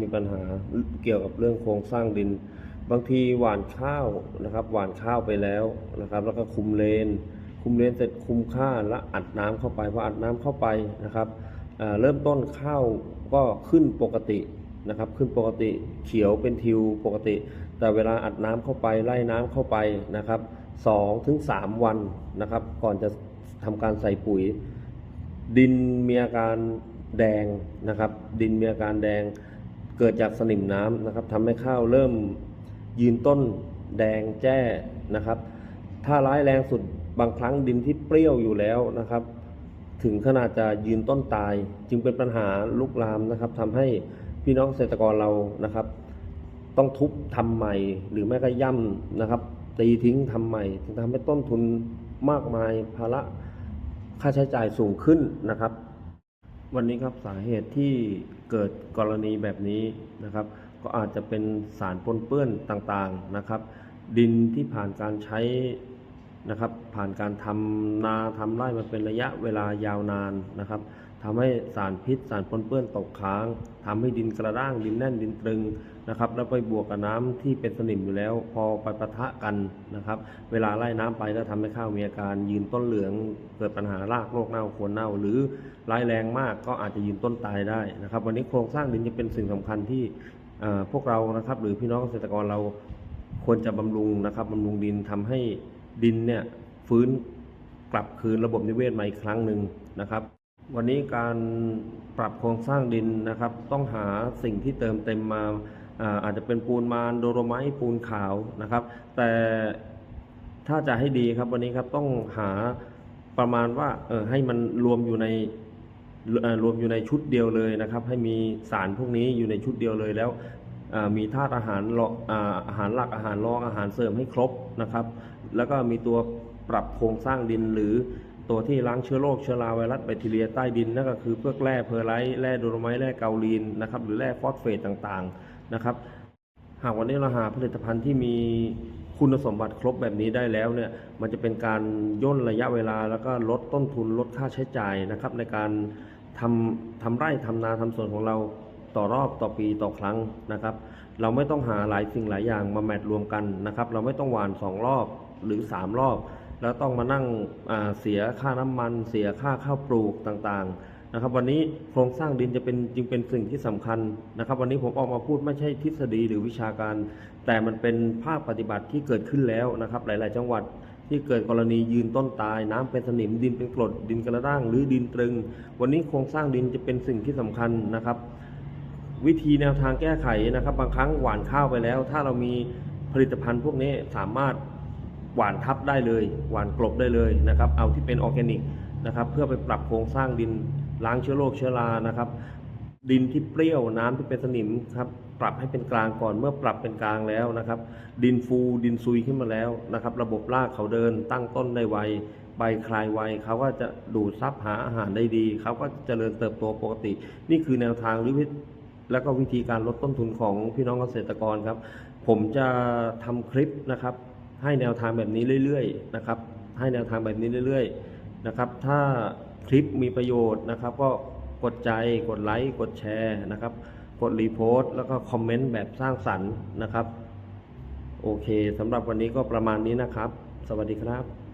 มีปัญหาเกี่ยวกับเรื่องโครงสร้างดิน บางทีหว่านข้าวนะครับ หว่านข้าวไปแล้วนะครับ แล้วก็คุมเลน คุมเลนเสร็จคุมข้าแล้วอัดน้ำเข้าไปพออัดน้ำเข้าไปนะครับเริ่มต้นข้าวก็ขึ้นปกตินะครับ ขึ้นปกติเขียวเป็นทิวปกติ แต่เวลาอัดน้ำเข้าไปไล่น้ำเข้าไปนะครับสองถึงสามวันนะครับ ก่อนจะทำการใส่ปุ๋ย ดินมีอาการแดงนะครับ ดินมีอาการแดง เกิดจากสนิมน้ำนะครับทำให้ข้าวเริ่มยืนต้นแดงแจ้นะครับ ถ้าร้ายแรงสุดบางครั้งดินที่เปรี้ยวอยู่แล้วนะครับ ถึงขนาดจะยืนต้นตาย จึงเป็นปัญหาลุกลามนะครับทำให้พี่น้องเกษตรกรเรานะครับ ต้องทุบทำใหม่ หรือไม่ก็ย่ำนะครับ ตีทิ้งทำใหม่จึงทำให้ต้นทุนมากมายภาระค่าใช้จ่ายสูงขึ้นนะครับ วันนี้ครับสาเหตุที่เกิดกรณีแบบนี้นะครับ ก็อาจจะเป็นสารปนเปื้อนต่างๆนะครับ ดินที่ผ่านการใช้นะครับ ผ่านการทำนาทำไร่มาเป็นระยะเวลายาวนานนะครับ ทำให้สารพิษสารปนเปื้อนตกค้างทำให้ดินกระด้างดินแน่นดินตรึงนะครับ แล้วไปบวกกับน้ำที่เป็นสนิมอยู่แล้ว พอไปปะทะกันนะครับ เวลาไล่น้ำไปก็ทำให้ข้าวมีอาการยืนต้นเหลือง เกิดปัญหารากโรคเน่าโคนเน่า หรือร้ายแรงมากก็อาจจะยืนต้นตายได้นะครับ วันนี้โครงสร้างดินจะเป็นสิ่งสำคัญที่พวกเรานะครับ หรือพี่น้องเกษตรกรเราควรจะบำรุงนะครับบำรุงดินทำให้ดินเนี่ยฟื้นกลับคืนระบบนิเวศมาอีกครั้งหนึ่งนะครับ วันนี้การปรับโครงสร้างดินนะครับ ต้องหาสิ่งที่เติมเต็มมาอาอาจจะเป็นปูนมารโดโรไมต์ปูนขาวนะครับ แต่ถ้าจะให้ดีครับวันนี้ครับต้องหาประมาณว่าเออให้มันรวมอยู่ในรวมอยู่ในชุดเดียวเลยนะครับ ให้มีสารพวกนี้อยู่ในชุดเดียวเลยแล้วมีธาตุอาหารอาหารหลักอาหารรองอาหารเสริมให้ครบนะครับ แล้วก็มีตัวปรับโครงสร้างดินหรือ ตัวที่ล้างเชื้อโรคเชื้อราไวรัสแบคทีเรียใต้ดินนั่นก็คือพวกแร่เพอร์ไลท์แร่โดโลไมต์แร่เกาลีนนะครับหรือแร่ฟอสเฟตต่างๆนะครับ หากวันนี้เราหาผลิตภัณฑ์ที่มีคุณสมบัติครบแบบนี้ได้แล้วเนี่ยมันจะเป็นการย่นระยะเวลาแล้วก็ลดต้นทุนลดค่าใช้จ่ายนะครับในการทำทำไร่ทำนาทำสวนของเราต่อรอบต่อปีต่อครั้งนะครับ เราไม่ต้องหาหลายสิ่งหลายอย่างมาแมทรวมกันนะครับ เราไม่ต้องหว่านสองรอบหรือสามรอบ แล้วต้องมานั่งเสียค่าน้ำมัน เสียค่าข้าวปลูกต่างๆนะครับ วันนี้โครงสร้างดินจะเป็นจึงเป็นสิ่งที่สำคัญนะครับ วันนี้ผมออกมาพูดไม่ใช่ทฤษฎีหรือวิชาการ แต่มันเป็นภาคปฏิบัติที่เกิดขึ้นแล้วนะครับ หลาย ๆ จังหวัดที่เกิดกรณียืนต้นตาย น้ำเป็นสนิมดินเป็นกรดดินกระด้าง หรือดินตรึง วันนี้โครงสร้างดินจะเป็นสิ่งที่สำคัญนะครับ วิธีแนวทางแก้ไขนะครับ บางครั้งหว่านข้าวไปแล้ว ถ้าเรามีผลิตภัณฑ์พวกนี้สามารถ หวานทับได้เลย หวานกลบได้เลยนะครับ เอาที่เป็นออร์แกนิกนะครับเพื่อไปปรับโครงสร้างดินล้างเชื้อโรคเชื้อรานะครับ ดินที่เปรี้ยวน้ำที่เป็นสนิมครับปรับให้เป็นกลางก่อนเมื่อปรับเป็นกลางแล้วนะครับ ดินฟูดินซุยขึ้นมาแล้วนะครับ ระบบรากเขาเดินตั้งต้นได้ไวใบคลายไวเขาก็จะดูดซับหาอาหารได้ดี เขาก็เจริญเติบโตปกติ นี่คือแนวทางหรือวิธีแล้วก็วิธีการลดต้นทุนของพี่น้องเกษตรกรครับ ผมจะทำคลิปนะครับ ให้แนวทางแบบนี้เรื่อยๆนะครับ ให้แนวทางแบบนี้เรื่อยๆนะครับ ถ้าคลิปมีประโยชน์นะครับ ก็กดใจกดไลค์กดแชร์นะครับ กดรีโพสต์แล้วก็คอมเมนต์แบบสร้างสรรค์นะครับ โอเคสำหรับวันนี้ก็ประมาณนี้นะครับ สวัสดีครับ